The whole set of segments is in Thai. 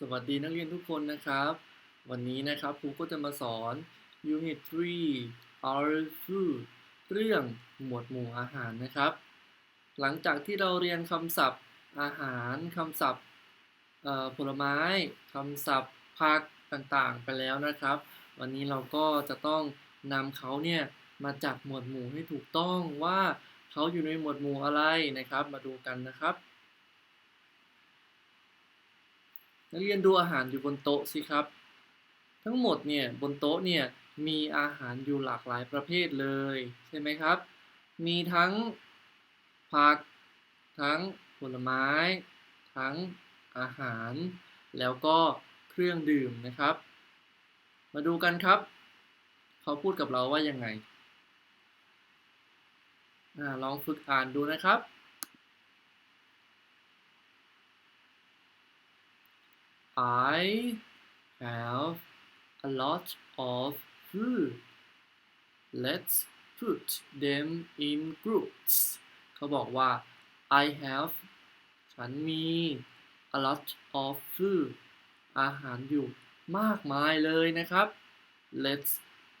สวัสดีนักเรียนทุกคนนะครับ วันนี้นะครับครูก็จะมาสอน Unit 3 Our Food เรื่องหมวดหมู่อาหารนะครับ หลังจากที่เราเรียนคำศัพท์อาหารคำศัพท์ผลไม้คำศัพท์ผักต่างๆ ไปแล้วนะครับ วันนี้เราก็จะต้องนำเขาเนี่ยมาจัดหมวดหมู่ให้ถูกต้องว่าเขาอยู่ในหมวดหมู่อะไรนะครับ มาดูกันนะครับ นักเรียนดูอาหารอยู่บนโต๊ะสิครับ ทั้งหมดเนี่ยบนโต๊ะเนี่ยมีอาหารอยู่หลากหลายประเภทเลยใช่ไหมครับ มีทั้งผัก ทั้งผลไม้ ทั้งอาหาร แล้วก็เครื่องดื่มนะครับ มาดูกันครับ เขาพูดกับเราว่ายังไงอลองฝึกอ่านดูนะครับ I have a lot of food. Let's put them in groups. เขาบอกว่า I have ฉันมี a lot of food อาหารอยู่มากมายเลยนะครับ Let's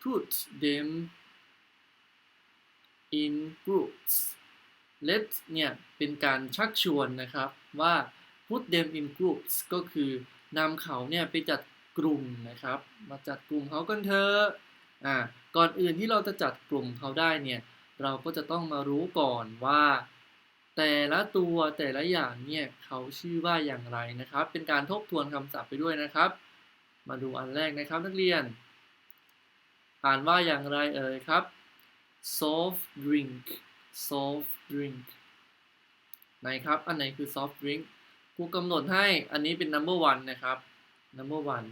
put them in groups Let เนี่ย เป็นการชักชวนนะครับว่า put them in groups ก็คือ นำเขาเนี่ยไปจัดกลุ่มนะครับ มาจัดกลุ่มเขากันเถอะอ่าก่อนอื่นที่เราจะจัดกลุ่มเขาได้เนี่ยเราก็จะต้องมารู้ก่อนว่า แต่ละตัวแต่ละอย่างเนี่ยเขาชื่อว่าอย่างไรนะครับ เป็นการทบทวนคำศัพท์ไปด้วยนะครับ มาดูอันแรกนะครับนักเรียน อ่านว่าอย่างไรเอ่ยครับ soft drink soft drink ไหนครับ อันไหนคือ soft drink ครูกำหนดให้อันนี้เป็น number one นะครับ number one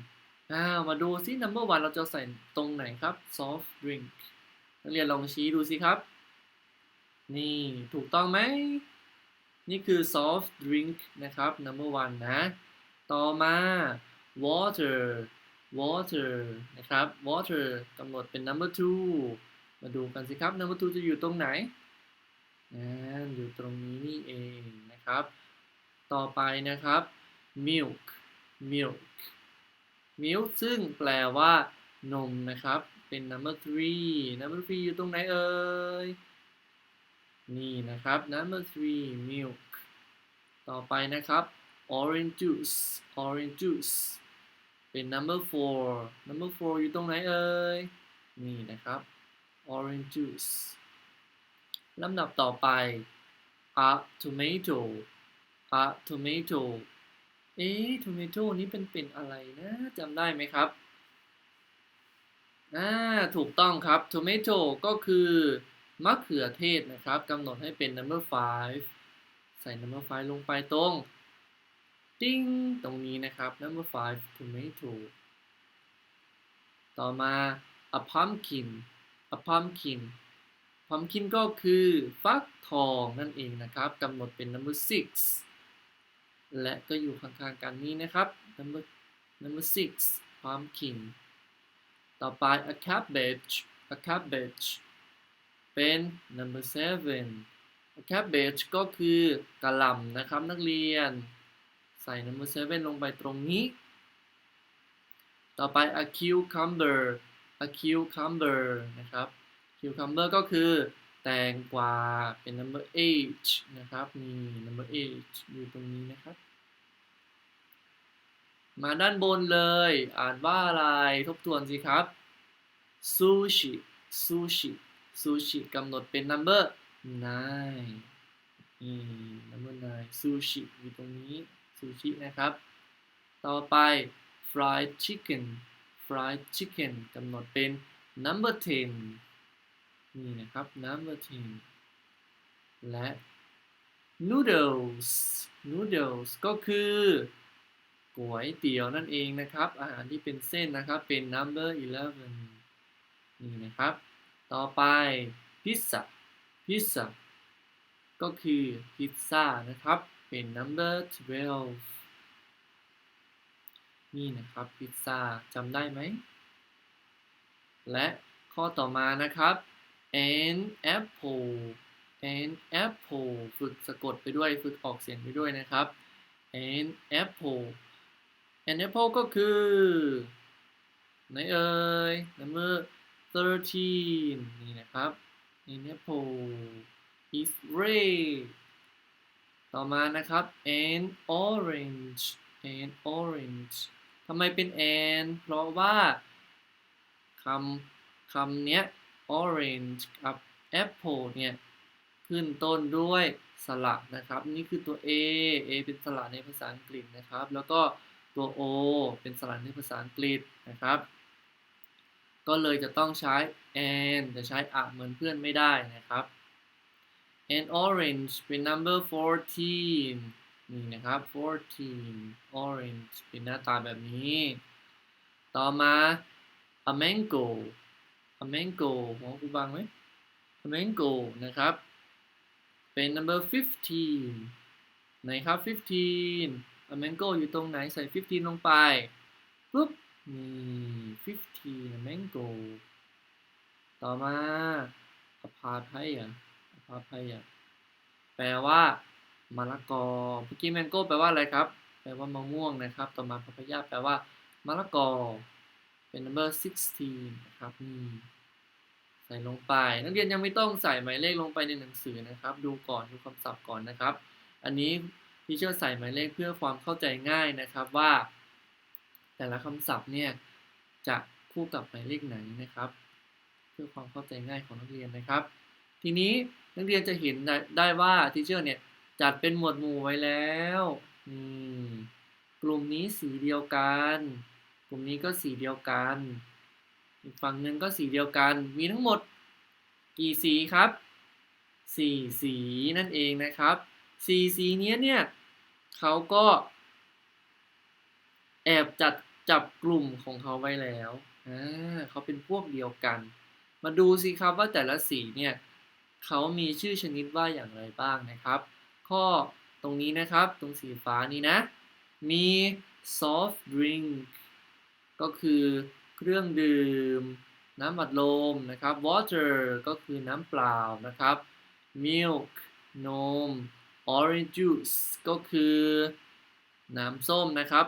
อ้าวมาดูซิ number one เราจะใส่ตรงไหนครับ soft drink นักเรียนลองชี้ดูสิครับ นี่ถูกต้องไหม นี่คือ soft drink นะครับ number one นะ ต่อมา water water นะครับ water กำหนดเป็น number two มาดูกันสิครับ number two จะอยู่ตรงไหนออยู่ตรงนี้นี่เองนะครับ ต่อไปนะครับ milk milk milk ซึ่งแปลว่านมนะครับ เป็น number three number three อยู่ตรงไหนเอ่ย นี่นะครับ number three milk ต่อไปนะครับ orange juice orange juice เป็น number four number four อยู่ตรงไหนเอ่ย นี่นะครับ orange juice ลำดับต่อไป a tomato a tomato เอ๊ะ tomato นี้เป็นเป็นอะไรนะจำได้ไหมครับอ่าถูกต้องครับ tomato ก็คือมะเขือเทศนะครับกำหนดให้เป็น number five ใส่ number five ลงไปตรง ติ้งตรงนี้นะครับ number five tomato ต่อมา a pumpkin a pumpkin pumpkin ก็คือฟักทองนั่นเองนะครับกำหนดเป็น number six และก็อยู่ข้างๆกันนี้นะครับ number number six pumpkin ต่อไป a cabbage a cabbage เป็น number seven a cabbage ก็คือกะหล่ำนะครับนักเรียน ใส่ number seven ลงไปตรงนี้ ต่อไป a cucumber a cucumber นะครับ cucumber ก็คือ แตงกวาเป็น number eight นะครับนี่ number eight อยู่ตรงนี้นะครับ มาด้านบนเลย อ่านว่าอะไรทบทวนสิครับซูชิซูชิซูชิกำหนดเป็น number nine นี่ number nine ซูชิอยู่ตรงนี้ซูชินะครับ ต่อไป fried chicken fried chicken กำหนดเป็น number ten นี่นะครับ number ten และ noodles noodles ก็คือก๋วยเตี๋ยวนั่นเองนะครับ อาหารที่เป็นเส้นนะครับเป็น number eleven นี่นะครับ ต่อไปพิซซ่าพิซซ่าก็คือพิซซ่านะครับเป็น number twelve นี่นะครับพิซซ่าจำได้ไหม และข้อต่อมานะครับ an apple an apple ฝึกสะกดไปด้วย ฝึกออกเสียงไปด้วยนะครับ an apple an apple ก็คือไหนเอ่ย number 13 นี่นะครับ an apple is red ต่อมานะครับ an orange an orange ทำไมเป็น an เพราะว่าคำคำเนี้ย orange กับ apple เนี่ย ขึ้นต้นด้วยสระนะครับ นี่คือตัว a a เป็นสระในภาษาอังกฤษนะครับ แล้วก็ตัว o เป็นสระในภาษาอังกฤษนะครับ ก็เลยจะต้องใช้ and จะใช้อะเหมือนเพื่อนไม่ได้นะครับ and orange เป็น number 14 นี่นะครับ 14 orange เป็นหน้าตาแบบนี้ ต่อมา a mango a mango หัวครูบังไหม a mango นะครับ เป็น number 15 ไหนครับ 15 a mango อยู่ตรงไหนใส่ 15 ลงไป ปุ๊บ นี่ 15 a mango ต่อมา a papaya a papaya แปลว่ามะละกอเมื่อกี้ mango แปลว่าอะไรครับ แปลว่ามะม่วงนะครับ ต่อมา papaya แปลว่ามะละกอ เป็น number 16นะครับนี่ใส่ลงไป นักเรียนยังไม่ต้องใส่หมายเลขลงไปในหนังสือนะครับ ดูก่อนดูคำศัพท์ก่อนนะครับ อันนี้ที่เชื่อใส่หมายเลขเพื่อความเข้าใจง่ายนะครับว่า แต่ละคำศัพท์เนี่ยจะคู่กับหมายเลขไหนนะครับ เพื่อความเข้าใจง่ายของนักเรียนนะครับ ทีนี้นักเรียนจะเห็นได้ว่าทีเชอร์เนี่ยจัดเป็นหมวดหมู่ไว้แล้วนี่กลุ่มนี้สีเดียวกัน กลุ่มนี้ก็สีเดียวกัน อีกฝั่งหนึ่งก็สีเดียวกัน มีทั้งหมดกี่สีครับสี่สีนั่นเองนะครับสี่สีนี้เนี่ยเขาก็แอบจัดจับกลุ่มของเขาไว้แล้วอ่าเขาเป็นพวกเดียวกัน มาดูสิครับว่าแต่ละสีเนี่ยเขามีชื่อชนิดว่าอย่างไรบ้างนะครับ ข้อตรงนี้นะครับ ตรงสีฟ้านี้นะ มี soft drink ก็คือเครื่องดื่ม น้ำอัดลมนะครับ water ก็คือน้ำเปล่านะครับ milk นม orange juice ก็คือน้ำส้มนะครับ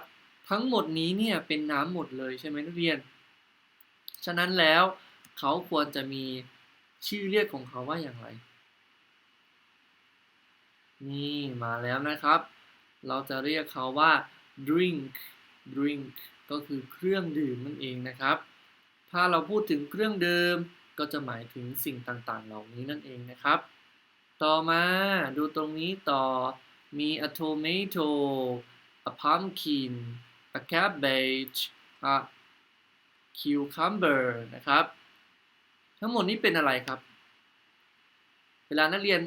ทั้งหมดนี้เนี่ยเป็นน้ำหมดเลยใช่ไหมนักเรียน ฉะนั้นแล้วเขาควรจะมีชื่อเรียกของเขาว่าอย่างไร นี่มาแล้วนะครับ เราจะเรียกเขาว่า drink drink ก็คือเครื่องดื่มนั่นเองนะครับ ถ้าเราพูดถึงเครื่องดื่มก็จะหมายถึงสิ่งต่างๆ เหล่านี้นั่นเองนะครับ ต่อมาดูตรงนี้ต่อมี a tomato a pumpkin a cabbage a cucumber นะครับ ทั้งหมดนี้เป็นอะไรครับ เวลานักเรียน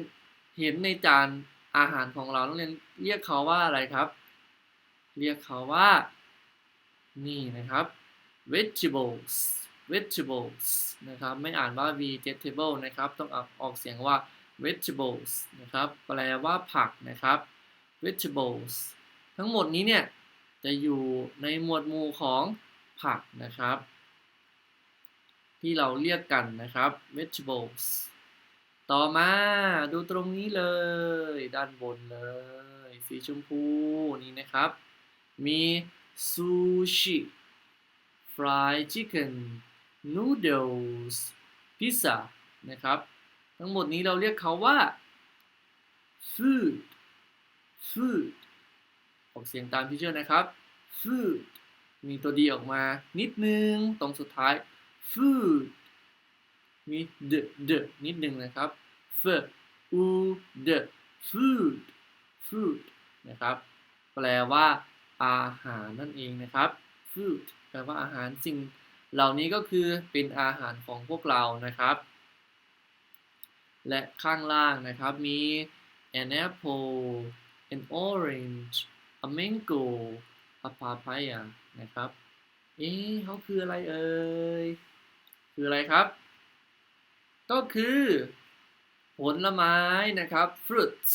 เห็นในจานอาหารของเรานักเรียนเรียกเขาว่าอะไรครับ เรียกเขาว่า นี่นะครับ vegetables vegetables นะครับ ไม่อ่านว่า vegetable นะครับ ต้องออกเสียงว่า vegetables นะครับ แปลว่าผักนะครับ vegetables ทั้งหมดนี้เนี่ย จะอยู่ในหมวดหมู่ของผักนะครับ ที่เราเรียกกันนะครับ vegetables ต่อมาดูตรงนี้เลย ด้านบนเลย สีชมพูนี่นะครับ มี ซูชิ fried chicken noodles pizza นะครับ ทั้งหมดนี้เราเรียกเขาว่า food food ออกเสียงตามที่เชื่อนะครับ food มีตัวดีออกมานิดนึง ตรงสุดท้าย food มี d d นิดนึงนะครับ f u d food food นะครับ แปลว่า อาหารนั่นเองนะครับ food แปลว่าอาหารสิ่งเหล่านี้ก็คือเป็นอาหารของพวกเรานะครับ และข้างล่างนะครับมี an apple an orange a mango a papaya นะครับ เอ๊ะเขาคืออะไรเอ่ย คืออะไรครับ ก็คือ ผลไม้นะครับ fruits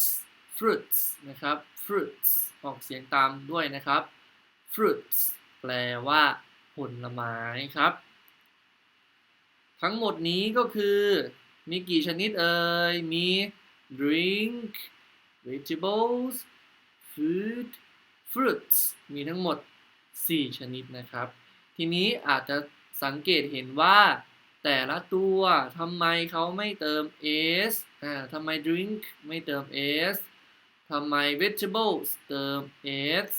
fruits นะครับ fruits ออกเสียงตามด้วยนะครับ fruits แปลว่า ผลไม้ครับ ทั้งหมดนี้ก็คือมีกี่ชนิดเอ่ย มี drink vegetables food fruits มีทั้งหมด 4 ชนิดนะครับ ทีนี้อาจจะสังเกตเห็นว่าแต่ละตัวทำไมเขาไม่เติม s อ่าทำไม drink ไม่เติม s ทำไม vegetables เติม s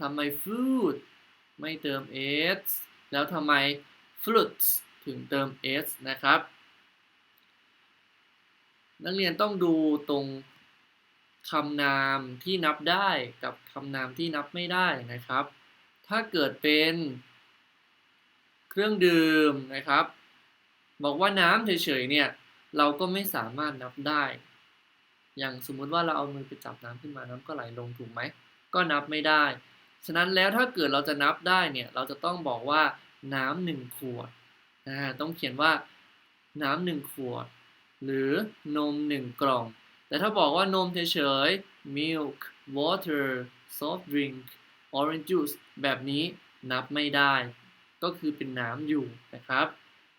ทำไม food ไม่เติม s แล้วทำไม fruits ถึงเติม s นะครับ นักเรียนต้องดูตรงคำนามที่นับได้กับคำนามที่นับไม่ได้นะครับ ถ้าเกิดเป็นเครื่องดื่มนะครับ บอกว่าน้ำเฉยๆเนี่ย เราก็ไม่สามารถนับได้ อย่างสมมุติว่าเราเอามือไปจับน้ำขึ้นมาน้ำก็ไหลลงถูกไหม ก็นับไม่ได้ ฉะนั้นแล้วถ้าเกิดเราจะนับได้เนี่ย เราจะต้องบอกว่าน้ำหนึ่งขวดอ่าต้องเขียนว่าน้ำหนึ่งขวด หรือนมหนึ่งกล่อง แต่ถ้าบอกว่านมเฉยๆ milk water soft drink orange juice แบบนี้นับไม่ได้ ก็คือเป็นน้ำอยู่นะครับ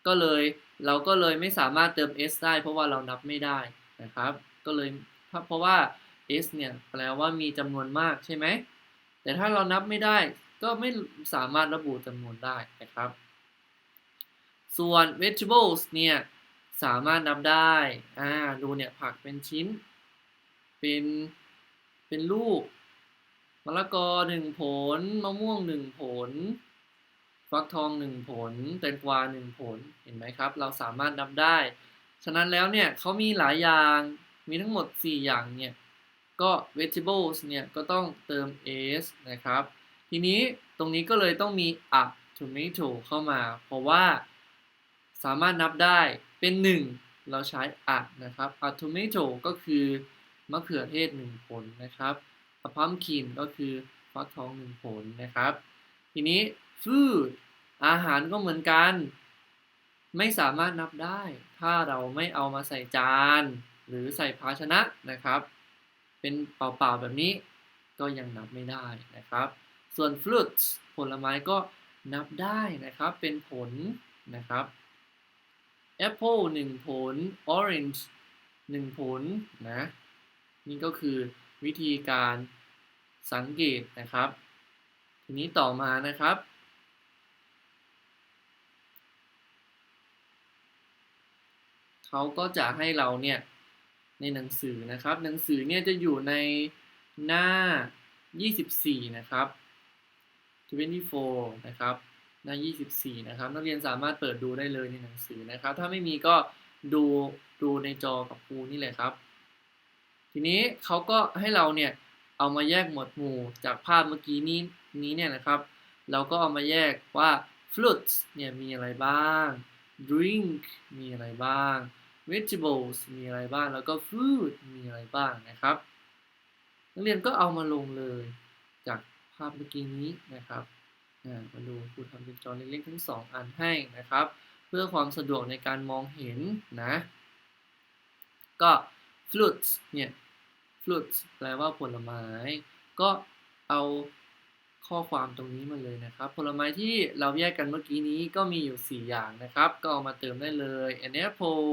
ก็เลยเราก็เลยไม่สามารถเติม s ได้เพราะว่าเรานับไม่ได้นะครับ ก็เลยเพราะว่า s เนี่ยแปลว่ามีจำนวนมากใช่ไหม แต่ถ้าเรานับไม่ได้ก็ไม่สามารถระบุจำนวนได้นะครับ ส่วน vegetables เนี่ยสามารถนับได้ อ่า ดูเนี่ยผักเป็นชิ้น เป็น เป็นลูก มะละกอหนึ่งผล มะม่วงหนึ่งผล ฟักทองหนึ่งผล แตงกวาหนึ่งผล เห็นไหมครับ เราสามารถนับได้ ฉะนั้นแล้วเนี่ยเขามีหลายอย่าง มีทั้งหมด 4 อย่างเนี่ย ก็ vegetables เนี่ยก็ต้องเติม s นะครับ ทีนี้ตรงนี้ก็เลยต้องมี a tomato เข้ามา เพราะว่าสามารถนับได้เป็น 1 เราใช้ a นะครับ a tomato ก็คือมะเขือเทศ 1 ผลนะครับ a pumpkin ก็คือฟักทอง 1 ผลนะครับ ทีนี้ food อาหารก็เหมือนกัน ไม่สามารถนับได้ ถ้าเราไม่เอามาใส่จาน หรือใส่ภาชนะนะครับ เป็นเปล่าๆแบบนี้ก็ยังนับไม่ได้นะครับ ส่วน fruits ผลไม้ก็นับได้นะครับ เป็นผลนะครับ apple 1 ผล orange 1 ผลนะนี่ก็คือวิธีการสังเกตนะครับ ทีนี้ต่อมานะครับ เขาก็จะให้เราเนี่ย ในหนังสือนะครับ หนังสือเนี่ยจะอยู่ในหน้า 24 นะครับ 24 นะครับหน้า 24 นะครับ นักเรียนสามารถเปิดดูได้เลยในหนังสือนะครับ ถ้าไม่มีก็ดูดูในจอกับครูนี่เลยครับ ทีนี้เขาก็ให้เราเนี่ยเอามาแยกหมวดหมู่จากภาพเมื่อกี้นี้นี้เนี่ยนะครับ เราก็เอามาแยกว่า fruits เนี่ยมีอะไรบ้าง drink มีอะไรบ้าง vegetables มีอะไรบ้าง แล้วก็ food มีอะไรบ้างนะครับ นักเรียนก็เอามาลงเลยจากภาพเมื่อกี้นี้นะครับมาดูครูทำเป็นจอเล็กๆทั้งสองอันให้นะครับ เพื่อความสะดวกในการมองเห็นนะ ก็ fruits เนี่ย fruits แปลว่าผลไม้ ก็เอา ข้อความตรงนี้มาเลยนะครับ ผลไม้ที่เราแยกกันเมื่อกี้นี้ก็มีอยู่ 4 อย่างนะครับ ก็เอามาเติมได้เลย an apple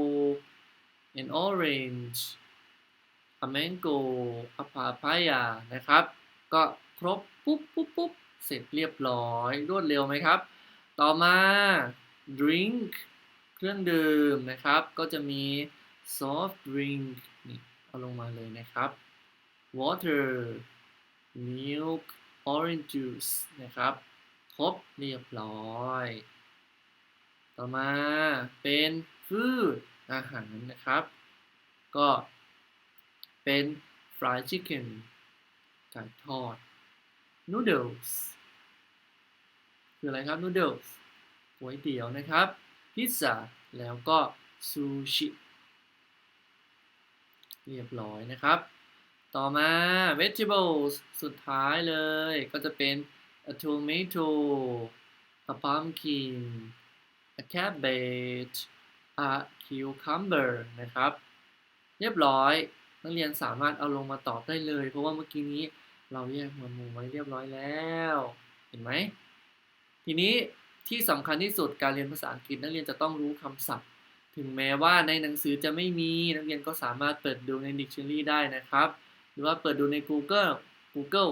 an orange a mango a papaya นะครับ ก็ครบปุ๊บปุ๊บปุ๊บเสร็จเรียบร้อยรวดเร็วไหมครับ ต่อมา drink เครื่องดื่มนะครับ ก็จะมี soft drink นี่เอาลงมาเลยนะครับ water milk orange juice นะครับ ครบเรียบร้อย ต่อมาเป็น food อาหารนะครับ ก็เป็น fried chicken ไก่ทอด noodles คืออะไรครับ noodles ก๋วยเตี๋ยวนะครับ พิซซ่า แล้วก็ซูชิ เรียบร้อยนะครับ ต่อมา vegetables สุดท้ายเลยก็จะเป็น a tomato a pumpkin a cabbage a cucumber นะครับ เรียบร้อย นักเรียนสามารถเอาลงมาตอบได้เลย เพราะว่าเมื่อกี้นี้เราแยกหมวดหมู่ไว้เรียบร้อยแล้ว เห็นไหม ทีนี้ที่สำคัญที่สุดการเรียนภาษาอังกฤษนักเรียนจะต้องรู้คำศัพท์ ถึงแม้ว่าในหนังสือจะไม่มีนักเรียนก็สามารถเปิดดูใน dictionary ได้นะครับ หรือว่าเปิดดูใน Google Google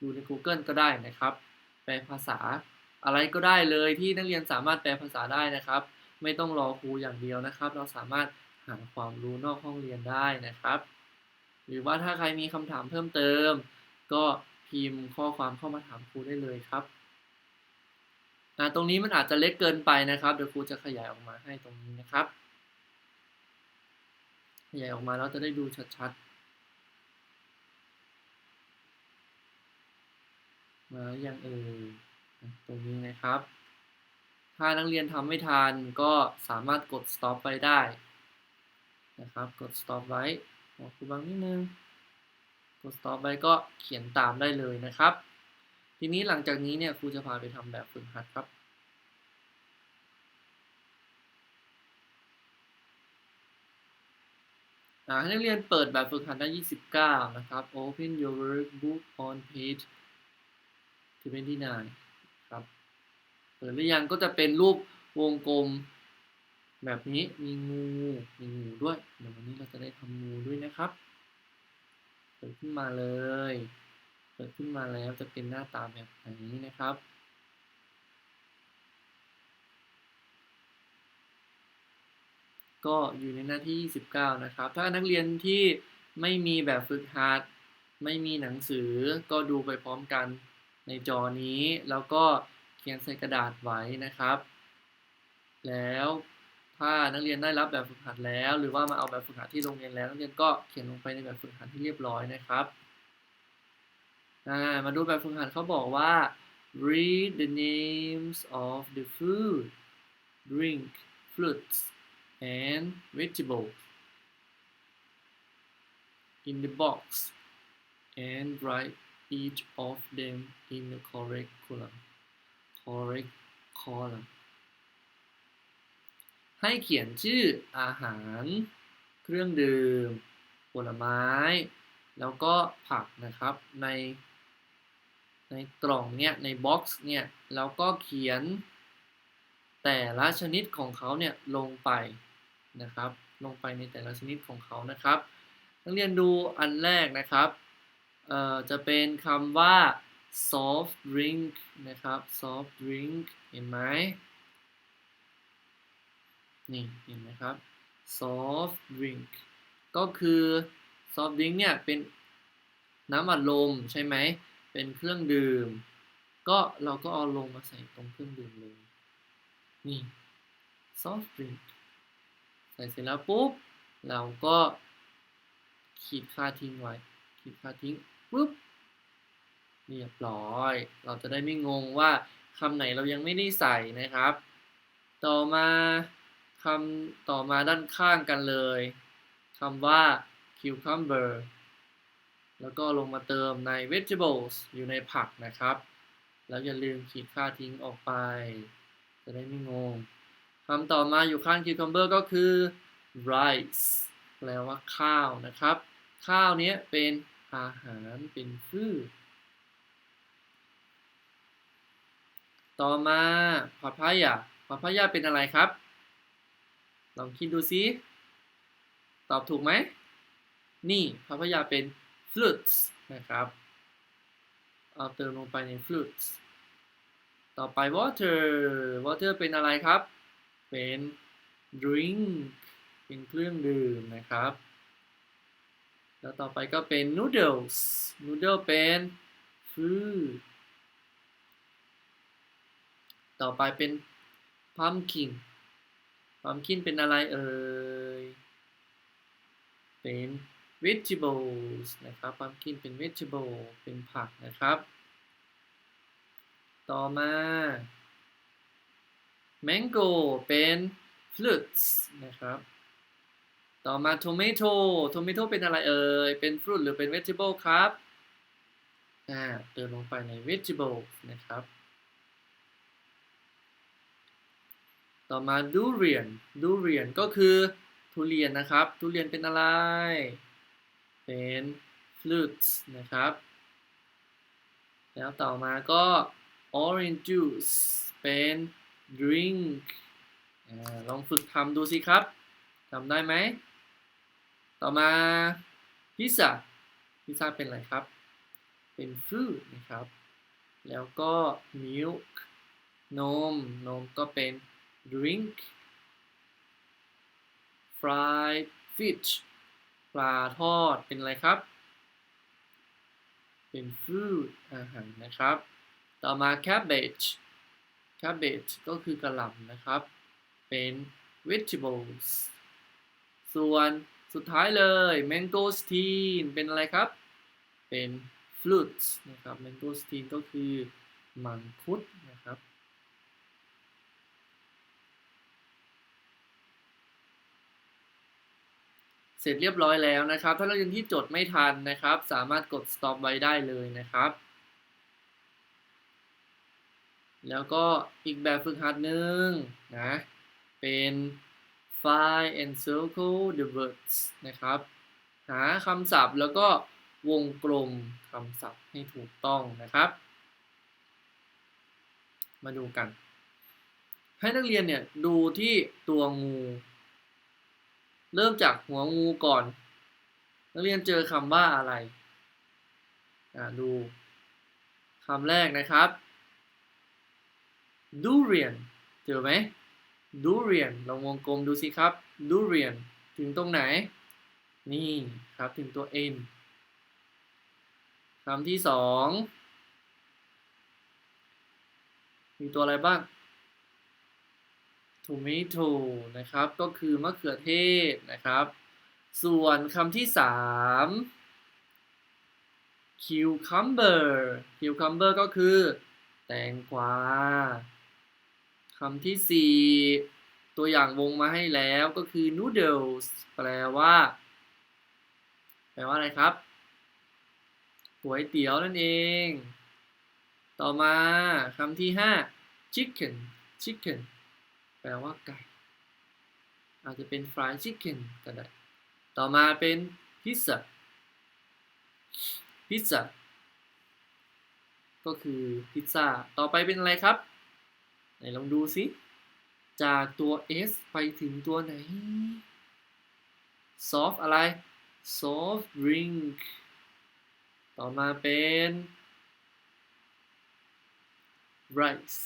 ดูใน Google ก็ได้นะครับ แปลภาษาอะไรก็ได้เลยที่นักเรียนสามารถแปลภาษาได้นะครับ ไม่ต้องรอครูอย่างเดียวนะครับ เราสามารถหาความรู้นอกห้องเรียนได้นะครับ หรือว่าถ้าใครมีคำถามเพิ่มเติม ก็พิมพ์ข้อความเข้ามาถามครูได้เลยครับตรงนี้มันอาจจะเล็กเกินไปนะครับ เดี๋ยวครูจะขยายออกมาให้ตรงนี้นะครับ ขยายออกมาแล้วจะได้ดูชัดๆ มาอย่างเออตรงนี้นะครับ ถ้านักเรียนทำไม่ทันก็สามารถกด stop ไปได้นะครับ กด stop ไว้บอครูบางนิดนึง กด stop ไว้ก็เขียนตามได้เลยนะครับ ทีนี้หลังจากนี้เนี่ยครูจะพาไปทำแบบฝึกหัดครับให้นักเรียนเปิดแบบฝึกหัดหน้า29 นะครับ Open your workbook on page 29ครับ เปิดหรือยังก็จะเป็นรูปวงกลม แบบนี้มีงูมีงูด้วยเดี๋ยววันนี้เราจะได้ทำงูด้วยนะครับ เปิดขึ้นมาเลย เปิดขึ้นมาแล้วจะเป็นหน้าตาแบบนี้นะครับก็อยู่ในหน้าที่ 29 นะครับ ถ้านักเรียนที่ไม่มีแบบฝึกหัด ไม่มีหนังสือก็ดูไปพร้อมกัน ในจอนี้แล้วก็เขียนใส่กระดาษไว้นะครับ แล้วถ้านักเรียนได้รับแบบฝึกหัดแล้ว หรือว่ามาเอาแบบฝึกหัดที่โรงเรียนแล้วนักเรียนก็เขียนลงไปในแบบฝึกหัดที่เรียบร้อยนะครับมาดูแบบฝึกหัดเขาบอกว่า read the names of the food drink fruits and vegetables in the box and write each of them in the correct column correct column ให้เขียนชื่ออาหาร เครื่องดื่ม ผลไม้ แล้วก็ผักนะครับใน ในกล่องเนี่ย ในบ็อกซ์เนี่ย แล้วก็เขียน แต่ละชนิดของเขาเนี่ย ลงไปนะครับ ลงไปในแต่ละชนิดของเขานะครับ นักเรียนดูอันแรกนะครับ จะเป็นคำว่า soft drink นะครับ soft drink เห็นไหมนี่เห็นไหมครับ soft drink ก็คือ soft drink เนี่ยเป็นน้ำอัดลมใช่ไหม เป็นเครื่องดื่ม ก็เราก็เอาลงมาใส่ตรงเครื่องดื่มเลย นี่ soft drink ใส่เสร็จแล้วปุ๊บ เราก็ขีดค่าทิ้งไว้ ขีดค่าทิ้ง ปุ๊บเรียบร้อย เราจะได้ไม่งงว่าคำไหนเรายังไม่ได้ใส่นะครับ ต่อมาคำต่อมาด้านข้างกันเลยคำว่า cucumber แล้วก็ลงมาเติมใน vegetables อยู่ในผักนะครับ แล้วอย่าลืมขีดค่าทิ้งออกไป จะได้ไม่งงคำต่อมาอยู่ข้าง cucumber ก็คือ rice แปลว่าข้าวนะครับ ข้าวนี้เป็น อาหารเป็นพืชต่อมาพาพายาพาพายาเป็นอะไรครับ ลองคิดดูซิ ตอบถูกไหม นี่พาพายาเป็น fruits นะครับ เอาเติมลงไปใน fruits ต่อไป water water เป็นอะไรครับ เป็น drink เป็นเครื่องดื่มนะครับ แล้วต่อไปก็เป็น noodles noodle เป็นฟืต่อไปเป็น pumpkin pumpkin เป็นอะไรเอ่ย เป็น vegetables นะครับ pumpkin เป็น vegetable เป็นผักนะครับ ต่อมา mango เป็น fruits นะครับ ต่อมา tomato tomato เป็นอะไรเอ่ย เป็น fruit หรือเป็น vegetable ครับ อ่า เติมลงไปใน vegetable นะครับ ต่อมา durian durian ก็คือทุเรียนนะครับ ทุเรียนเป็นอะไร เป็น fruits นะครับ แล้วต่อมาก็ orange juice เป็น drink ลองฝึกทำดูสิครับทำได้ไหม ต่อมาพิซซ่าพิซซ่าเป็นอะไรครับ เป็นฟูดนะครับ แล้วก็ milk นม นมก็เป็น drink fried fish ปลาทอดเป็นอะไรครับ เป็น food อาหารนะครับ ต่อมา cabbage cabbage ก็คือกระหล่ำนะครับ เป็น vegetables ส่วน สุดท้ายเลย mangosteen เป็นอะไรครับ เป็น fruits นะครับ mangosteen ก็คือมังคุดนะครับ เสร็จเรียบร้อยแล้วนะครับ ถ้าเราเรียนที่จดไม่ทันนะครับ สามารถกด stop ไว้ได้เลยนะครับแล้วก็อีกแบบฝึกหัดหนึ่งนะ เป็น find and circle the words นะครับ หาคำศัพท์แล้วก็วงกลมคำศัพท์ให้ถูกต้องนะครับ มาดูกัน ให้นักเรียนเนี่ยดูที่ตัวงู เริ่มจากหัวงูก่อน นักเรียนเจอคำว่าอะไรดูคำแรกนะครับ durian เจอไหม durian ลองวงกลมดูสิครับ durian ถึงตรงไหน นี่ครับถึงตัว n คำที่สองมีตัวอะไรบ้าง tomato นะครับ ก็คือมะเขือเทศนะครับ ส่วนคำที่สาม cucumber cucumber ก็คือ แตงกวา คำที่สี่ตัวอย่างวงมาให้แล้วก็คือ noodles แปลว่า แปลว่าอะไรครับก๋วยเตี๋ยวนั่นเอง ต่อมาคำที่ห้า chicken chicken แปลว่าไก่ อาจจะเป็น fried chicken ก็ได้ ต่อมาเป็น pizza pizza ก็คือพิซซ่า ต่อไปเป็นอะไรครับ ไหนลองดูสิ จากตัว S ไปถึงตัวไหน soft อะไร soft drink ต่อมาเป็น rice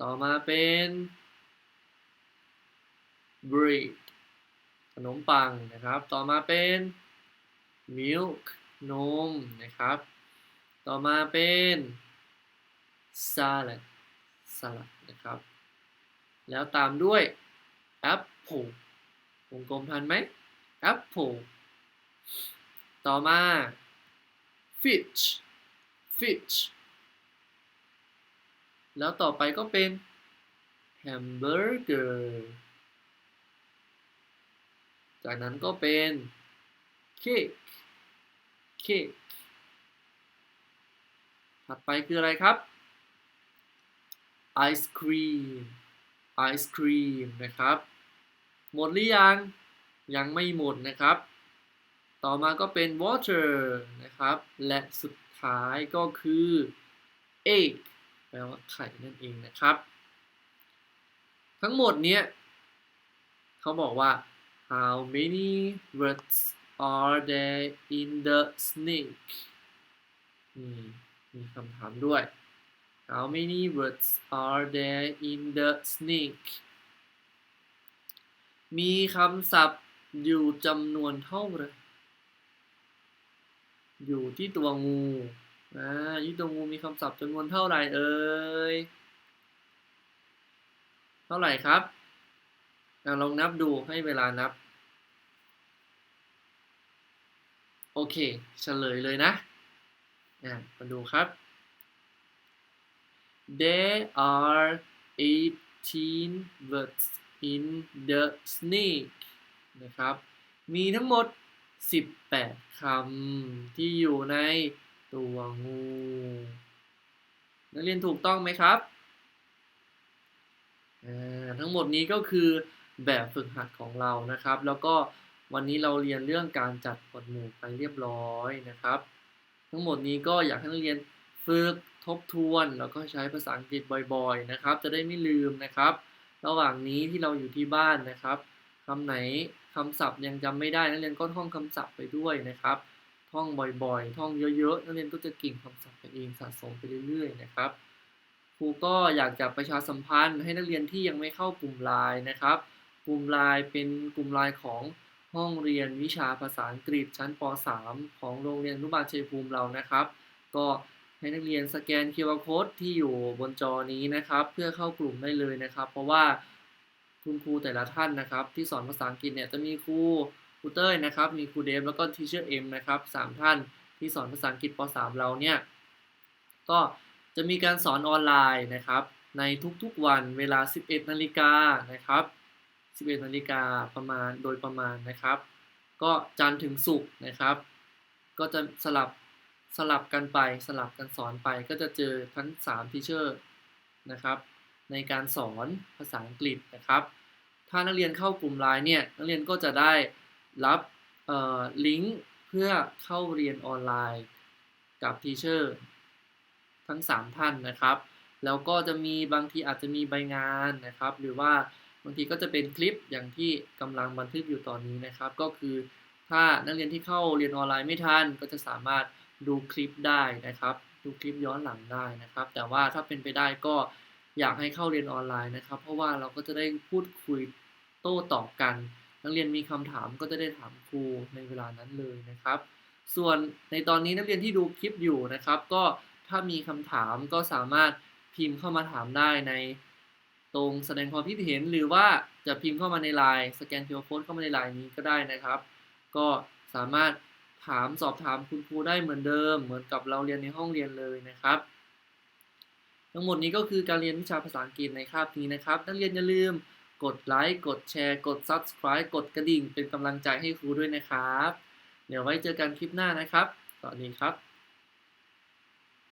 ต่อมาเป็น bread ขนมปังนะครับ ต่อมาเป็น milk นมนะครับ ต่อมาเป็น salad salad นะครับ แล้วตามด้วย apple วงกลมทันไหม apple ต่อมา fish fish แล้วต่อไปก็เป็น hamburger จากนั้นก็เป็น cake cake ถัดไปคืออะไรครับ ไอศครีมไอศครีมนะครับ หมดหรือยัง ยังไม่หมดนะครับ ต่อมาก็เป็น water นะครับ และสุดท้ายก็คือ egg แปลว่าไข่นั่นเองนะครับ ทั้งหมดเนี้ยเขาบอกว่า how many words are there in the snake นี่มีคำถามด้วย how many words are there in the snake มีคำศัพท์อยู่จำนวนเท่าไหร่ อยู่ที่ตัวงูอ่าที่ตัวงูมีคำศัพท์จำนวนเท่าไหร่เอ่ย เท่าไหร่ครับลองนับดูให้เวลานับ โอเค เฉลยเลยนะมาดูครับ There are 18 words in the snake นะครับ มีทั้งหมด 18 คำที่อยู่ในตัวงู นักเรียนถูกต้องไหมครับ ทั้งหมดนี้ก็คือแบบฝึกหัดของเรานะครับ แล้วก็วันนี้เราเรียนเรื่องการจัดหมวดหมู่ไปเรียบร้อยนะครับ ทั้งหมดนี้ก็อยากให้นักเรียน ฝึกทบทวนแล้วก็ใช้ภาษาอังกฤษบ่อยๆนะครับ จะได้ไม่ลืมนะครับ ระหว่างนี้ที่เราอยู่ที่บ้านนะครับคำไหนคำศัพท์ยังจำไม่ได้นักเรียนก็ท่องคำศัพท์ไปด้วยนะครับ ท่องบ่อยๆ ท่องเยอะๆนักเรียนก็จะเก่งคำศัพท์ไปเองสะสมไปเรื่อยๆนะครับครูก็อยากจะประชาสัมพันธ์ให้นักเรียนที่ยังไม่เข้ากลุ่มไลน์นะครับ กลุ่มไลน์เป็นกลุ่มไลน์ของห้องเรียนวิชาภาษาอังกฤษชั้นป .3 ของโรงเรียนอนุบาลชัยภูมิเรานะครับ ก็ ให้นักเรียนสแกน QR Code ที่อยู่บนจอนี้นะครับ เพื่อเข้ากลุ่มได้เลยนะครับ เพราะว่าคุณครูแต่ละท่านนะครับ ที่สอนภาษาอังกฤษเนี่ยจะมีครูครูเต้ยนะครับ มีครูเดฟแล้วก็ทีเชอร์เอ็มนะครับสามท่านที่สอนภาษาอังกฤษป .3 เราเนี่ย ก็จะมีการสอนออนไลน์นะครับ ในทุกๆวันเวลา 11นาฬิกานะครับ 11นาฬิกาประมาณโดยประมาณนะครับ ก็จันทร์ถึงศุกร์นะครับ ก็จะสลับ สลับกันไปสลับกันสอนไปก็จะเจอทั้ง3ทีเชอร์นะครับ ในการสอนภาษาอังกฤษนะครับ ถ้านักเรียนเข้ากลุ่มไลน์เนี่ยนักเรียนก็จะได้รับลิงก์เพื่อเข้าเรียนออนไลน์กับทีเชอร์ทั้ง 3 ท่านนะครับ แล้วก็จะมีบางทีอาจจะมีใบงานนะครับ หรือว่าบางทีก็จะเป็นคลิปอย่างที่กำลังบันทึกอยู่ตอนนี้นะครับ ก็คือถ้านักเรียนที่เข้าเรียนออนไลน์ไม่ทันก็จะสามารถ ดูคลิปได้นะครับ ดูคลิปย้อนหลังได้นะครับ แต่ว่าถ้าเป็นไปได้ก็อยากให้เข้าเรียนออนไลน์นะครับ เพราะว่าเราก็จะได้พูดคุยโต้ตอบกัน นักเรียนมีคำถามก็จะได้ถามครูในเวลานั้นเลยนะครับ ส่วนในตอนนี้นักเรียนที่ดูคลิปอยู่นะครับ ก็ถ้ามีคำถามก็สามารถพิมพ์เข้ามาถามได้ในตรงแสดงความคิดเห็นหรือว่าจะพิมพ์เข้ามาในไลน์สแกน QR Code เข้ามาในไลน์นี้ก็ได้นะครับ ก็สามารถ ถามสอบถามคุณครูได้เหมือนเดิม เหมือนกับเราเรียนในห้องเรียนเลยนะครับ ทั้งหมดนี้ก็คือการเรียนวิชาภาษาอังกฤษในคาบนี้นะครับ นักเรียนอย่าลืมกดไลค์ กดแชร์ กด Subscribe กดกระดิ่ง เป็นกำลังใจให้ครูด้วยนะครับ เดี๋ยวไว้เจอกันคลิปหน้านะครับ สวัสดีครับ